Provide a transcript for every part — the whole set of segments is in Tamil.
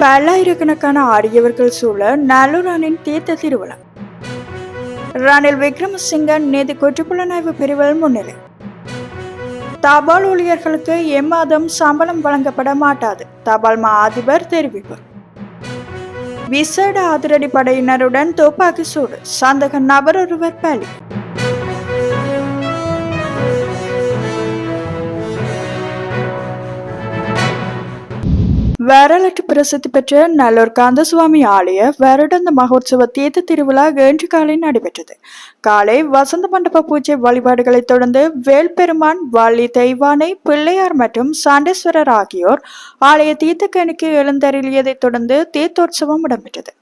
பல்லாயிரக்கணக்கான ஆடியவர்கள் சூழ நல்லூரானின் தீர்த்த திருவிழா. ரணில் விக்ரமசிங்கன் நேது குற்றப்புலனாய்வு பிரிவில் முன்னிலை. தபால் ஊழியர்களுக்கு எம்மாதம் சம்பளம் வழங்கப்பட மாட்டாது. தபால் மா அதிபர் தெரிவிப்பு. விசேட அதிரடி படையினருடன் துப்பாக்கி சூடு. சந்தக நபர் ஒருவர் பலி. வரலாற்று பிரசித்தி பெற்ற நல்லூர் கந்தசுவாமி ஆலய வருடந்த மகோத்சவ தீர்த்த திருவிழா இன்று காலை நடைபெற்றது. காலை வசந்த மண்டப பூஜை வழிபாடுகளைத் தொடர்ந்து வேல்பெருமான் வள்ளி தெய்வானை பிள்ளையார் மற்றும் சாண்டேஸ்வரர் ஆகியோர் ஆலய தீர்த்தக்கணிக்கு எழுந்தருளியதைத் தொடர்ந்து தீர்த்தோற்சவம் இடம்பெற்றது.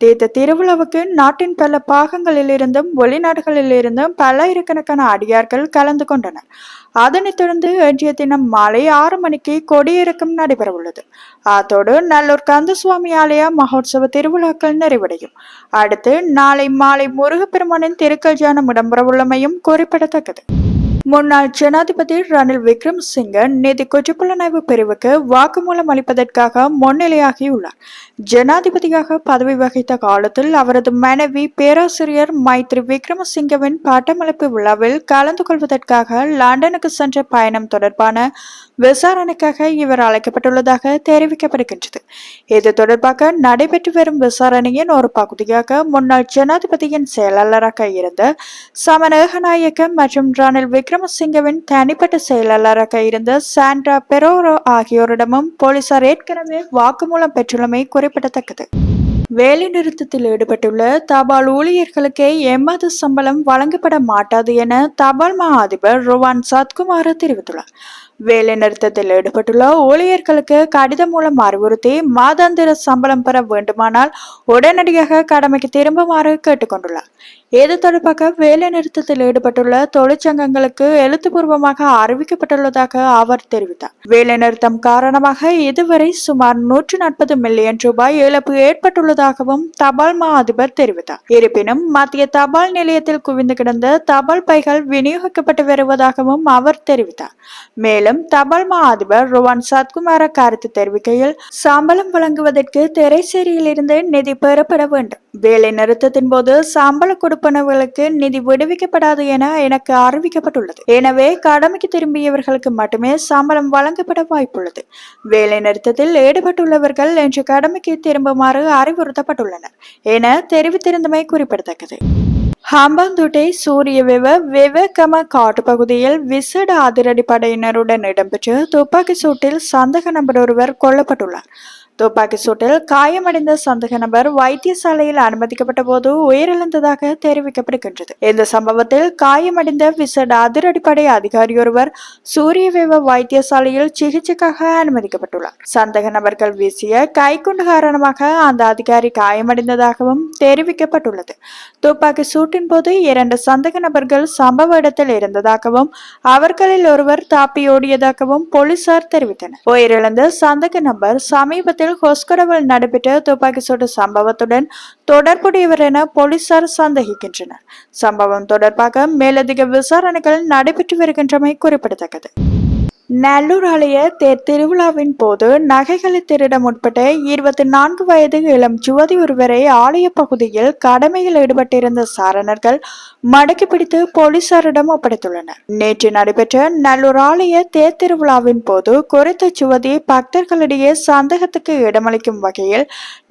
தீர்த்த திருவிழாவுக்கு நாட்டின் பல பாகங்களிலிருந்தும் வெளிநாடுகளிலிருந்தும் வெளிநாடுகளில் இருந்தும் அடியார்கள் கலந்து கொண்டனர். அதனைத் தொடர்ந்து இன்றைய தினம் மாலை ஆறு மணிக்கு கொடியிறக்கம் நடைபெறவுள்ளது. அத்தோடு நல்லூர் கந்தசுவாமி ஆலய மகோத்சவ திருவிழாக்கள் நிறைவடையும். அடுத்து நாளை மாலை முருகப்பெருமானின் திருக்கல்யாணம் இடம்பெறவுள்ளமையும் குறிப்பிடத்தக்கது. முன்னாள் ஜனாதிபதி ரணில் விக்ரமசிங்க நிதி குற்றப்புலனாய்வு பிரிவுக்கு வாக்குமூலம் அளிப்பதற்காக முன்னிலையாகியுள்ளார். ஜனாதிபதியாக பதவி வகித்த காலத்தில் அவரது மனைவி பேராசிரியர் மைத்ரி விக்ரமசிங்கவின் பட்டமளிப்பு விழாவில் கலந்து கொள்வதற்காக லண்டனுக்கு சென்ற பயணம் தொடர்பான விசாரணைக்காக இவர் அழைக்கப்பட்டுள்ளதாக தெரிவிக்கப்படுகின்றது. இது தொடர்பாக நடைபெற்று வரும் விசாரணையின் ஒரு பகுதியாக முன்னாள் ஜனாதிபதியின் செயலாளராக இருந்த சமநேகநாயக்க மற்றும் ரணில் விக்ரமசிங்கவின் தனிப்பட்ட செயலாளராக இருந்த சாண்ட்ரா பெரோரோ ஆகியோரிடமும் போலீசார் ஏற்கனவே வாக்குமூலம் பெற்றுள்ளமை குறிப்பிடத்தக்கது. வேலைநிறுத்தத்தில் ஈடுபட்டுள்ள தபால் ஊழியர்களுக்கு எம்மாத சம்பளம் வழங்கப்பட மாட்டாது என தபால் மா அதிபர் ருவான் சத்குமார் தெரிவித்துள்ளார். வேலைநிறுத்தத்தில் ஈடுபட்டுள்ள ஊழியர்களுக்கு கடிதம் மூலம் அறிவுறுத்தி மாதாந்திர சம்பளம் பெற வேண்டுமானால் உடனடியாக கடமைக்கு திரும்புமாறு கேட்டுக்கொண்டுள்ளார். இது தொடர்பாக வேலைநிறுத்தத்தில் ஈடுபட்டுள்ள தொழிற்சங்கங்களுக்கு எழுத்துப்பூர்வமாக அறிவிக்கப்பட்டுள்ளதாக அவர் தெரிவித்தார். வேலைநிறுத்தம் காரணமாக இதுவரை சுமார் நூற்று நாற்பது மில்லியன் ரூபாய் இழப்பு ஏற்பட்டுள்ளதாகவும் தபால் மா அதிபர் தெரிவித்தார். இருப்பினும் மத்திய தபால் நிலையத்தில் குவிந்து கிடந்த தபால் பைகள் விநியோகிக்கப்பட்டு வருவதாகவும் அவர் தெரிவித்தார். மேலும் தபால் மா அதிபர் ருவான் சத்குமார கருத்து தெரிவிக்கையில் சம்பளம் வழங்குவதற்கு திரைசேரியிலிருந்து நிதி பெறப்பட வேண்டும். வேலை நிறுத்தத்தின் போது சம்பள கொடுப்பனவுகளுக்கு நிதி விடுவிக்கப்படாது என எனக்கு அறிவிக்கப்பட்டுள்ளது. எனவே கடமைக்கு திரும்பியவர்களுக்கு மட்டுமே சம்பளம் வழங்கப்பட வாய்ப்புள்ளது. வேலை நிறுத்தத்தில் ஈடுபட்டுள்ளவர்கள் இன்று கடமைக்கு திரும்புமாறு அறிவுறுத்தப்பட்டுள்ளனர் என தெரிவித்திருந்தமை குறிப்பிடத்தக்கது. ஹம்பாந்தோட்டை சூரிய விவ விவகம காட்டு பகுதியில் விசேட அதிரடி படையினருடன் இடம்பெற்ற துப்பாக்கி சூட்டில் சந்தக நபர் ஒருவர் கொல்லப்பட்டுள்ளார். துப்பாக்கி சூட்டில் காயமடைந்த சந்தேக நபர் வைத்தியசாலையில் அனுமதிக்கப்பட்ட போது உயிரிழந்ததாக தெரிவிக்கப்படுகின்றது. இந்த சம்பவத்தில் காயமடைந்த விசட் அதிரடிப்படை அதிகாரியொருவர் சூரியவேவ வைத்தியசாலையில் சிகிச்சைக்காக அனுமதிக்கப்பட்டுள்ளார். சந்தேக நபர்கள் வீசிய கைக்குண்டு காரணமாக அந்த அதிகாரி காயமடைந்ததாகவும் தெரிவிக்கப்பட்டுள்ளது. துப்பாக்கி சூட்டின் போது இரண்டு சந்தக நபர்கள் சம்பவ இடத்தில் இருந்ததாகவும் அவர்களில் ஒருவர் தாப்பியோடியதாகவும் போலீசார் தெரிவித்தனர். உயிரிழந்த சந்தக நபர் சமீபத்தில் ஹொஸ்கொடவில் நடைபெற்ற துப்பாக்கி சூடு சம்பவத்துடன் தொடர்புடையவர் என போலீசார் சந்தேகிக்கின்றனர். சம்பவம் தொடர்பாக மேலதிக விசாரணைகள் நடைபெற்று வருகின்றமை குறிப்பிடத்தக்கது. நல்லூர் ஆலய தேர் திருவிழாவின் போது நகைகளை திருட முற்பட்ட இருபத்தி நான்கு வயது இளம் யுவதி ஒருவரை ஆலய பகுதியில் கடமையில் ஈடுபட்டிருந்த சாரணர்கள் மடக்கி பிடித்து போலீசாரிடம் ஒப்படைத்துள்ளனர். நேற்று நடைபெற்ற நல்லூர் ஆலய தேர் திருவிழாவின் போது குறித்த யுவதி பக்தர்களிடையே சந்தேகத்துக்கு இடமளிக்கும் வகையில்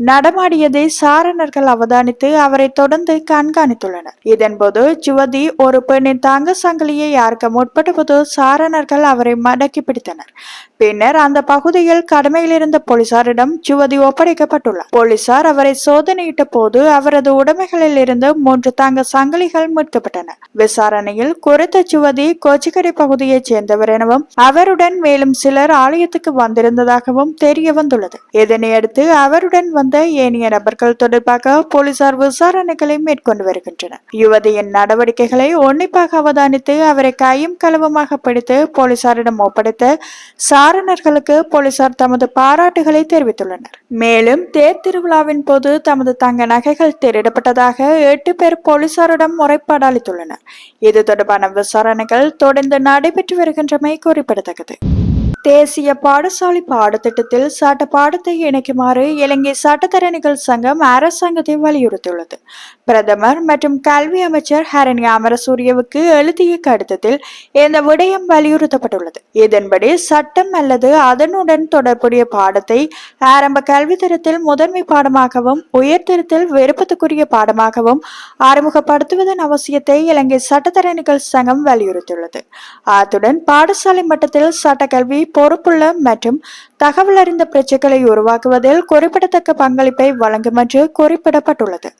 நடமாடியதை சாரணர்கள் அவதானித்து அவரை தொடர்ந்து கண்காணித்துள்ளனர். இதன்போது யுவதி ஒரு பெண்ணின் தங்க சங்கிலியை யாருக்க முற்பட்டபோது சாரணர்கள் அவரை மடக்கி பிடித்தனர் பின்னர் அந்த பகுதியில் கடமையில் இருந்த போலீசாரிடம் யுவதி ஒப்படைக்கப்பட்டுள்ளார். போலீசார் அவரை சோதனையிட்ட போது அவரது உடைமைகளில் இருந்து மூன்று தங்க சங்கிலிகள் மீட்கப்பட்டன. விசாரணையில் குறித்த யுவதி கோச்சிக்கடை பகுதியைச் சேர்ந்தவர் எனவும் அவருடன் மேலும் சிலர் ஆலயத்துக்கு வந்திருந்ததாகவும் தெரிய வந்துள்ளது. இதனையடுத்து அவருடன் வந்த ஏனைய நபர்கள் தொடர்பாக போலீசார் விசாரணைகளை மேற்கொண்டு வருகின்றனர். யுவதியின் நடவடிக்கைகளை உன்னிப்பாக அவதானித்து அவரை கையும் களவுமாக பிடித்து போலீசாரிடம் ஒப்படைத்த சாரணர்களுக்கு போலீசார் தமது பாராட்டுகளை தெரிவித்துள்ளனர். மேலும் தேர் திருவிழாவின் போது தமது தங்க நகைகள் திருடப்பட்டதாக எட்டு பேர் போலீசாரிடம் முறைப்பாடு அளித்துள்ளனர். இது தொடர்பான விசாரணைகள் தொடர்ந்து நடைபெற்று வருகின்றமை குறிப்பிடத்தக்கது. தேசிய பாடசாலை பாடத்திட்டத்தில் சட்ட பாடத்தை இணைக்குமாறு இலங்கை சட்டத்தரணிகள் சங்கம் அரசாங்கத்தை வலியுறுத்தியுள்ளது. பிரதமர் மற்றும் கல்வி அமைச்சர் ஹரணி அமரசூரியவுக்கு எழுதிய கடிதத்தில் இந்த விடயம் வலியுறுத்தப்பட்டுள்ளது. இதன்படி சட்டம் அல்லது அதனுடன் தொடர்புடைய பாடத்தை ஆரம்ப கல்வித்தரத்தில் முதன்மை பாடமாகவும் உயர்தரத்தில் விருப்பத்துக்குரிய பாடமாகவும் அறிமுகப்படுத்துவதன் அவசியத்தை இலங்கை சட்டத்தரணிகள் சங்கம் வலியுறுத்தியுள்ளது. அத்துடன் பாடசாலை மட்டத்தில் சட்டக்கல்வி பொறுப்புள்ள மற்றும் தகவல் அறிந்த பிரச்சைகளை உருவாக்குவதில் குறிப்பிடத்தக்க பங்களிப்பை வழங்கும் என்று குறிப்பிடப்பட்டுள்ளது.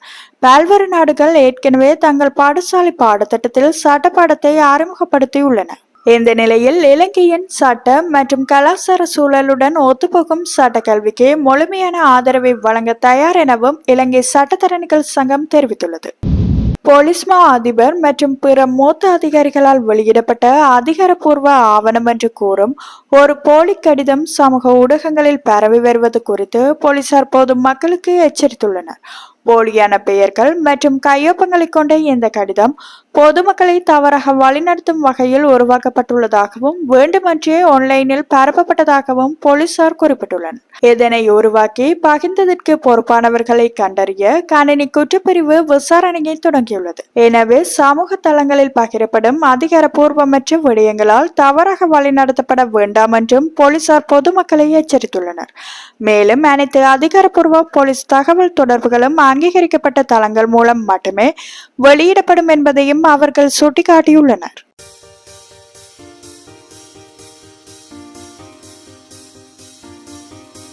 பல்வேறு நாடுகள் ஏற்கனவே தங்கள் பாடசாலை பாடத்திட்டத்தில் சட்ட பாடத்தை அறிமுகப்படுத்தியுள்ளன. இந்த நிலையில் இலங்கையின் சட்ட மற்றும் கலாச்சார சூழலுடன் ஒத்துப்போகும் சட்ட கல்விக்கு முழுமையான ஆதரவை வழங்க தயார் எனவும் இலங்கை சட்டத்தரணிகள் சங்கம் தெரிவித்துள்ளது. போலீஸ் மா அதிபர் மற்றும் பிற மூத்த அதிகாரிகளால் வெளியிடப்பட்ட அதிகாரப்பூர்வ ஆவணம் என்று கூறும் ஒரு போலி கடிதம் சமூக ஊடகங்களில் பரவி வருவது குறித்து போலீசார் பொதுமக்களுக்கு எச்சரித்துள்ளனர். போலியான பெயர்கள் மற்றும் கையொப்பங்களை கொண்ட இந்த கடிதம் பொதுமக்களை தவறாக வழிநடத்தும் வகையில் உருவாக்கப்பட்டுள்ளதாகவும் வேண்டுமென்றே ஆன்லைனில் பரப்பப்பட்டதாகவும் போலீசார் குறிப்பிட்டுள்ளனர். இதனை உருவாக்கி பகிர்ந்ததற்கு பொறுப்பானவர்களை கண்டறிய கணினி குற்றப்பிரிவு விசாரணையை தொடங்கியுள்ளது. எனவே சமூக தளங்களில் பகிரப்படும் அதிகாரப்பூர்வமற்ற விடயங்களால் தவறாக வழிநடத்தப்பட வேண்டாம் என்றும் போலீசார் பொதுமக்களை எச்சரித்துள்ளனர். மேலும் அனைத்து அதிகாரப்பூர்வ போலீஸ் தகவல் தொடர்புகளும் அங்கீகரிக்கப்பட்ட தளங்கள் மூலம் மட்டுமே வெளியிடப்படும் என்பதையும் அவர்கள் சுட்டிக்காட்டியுள்ளனர்.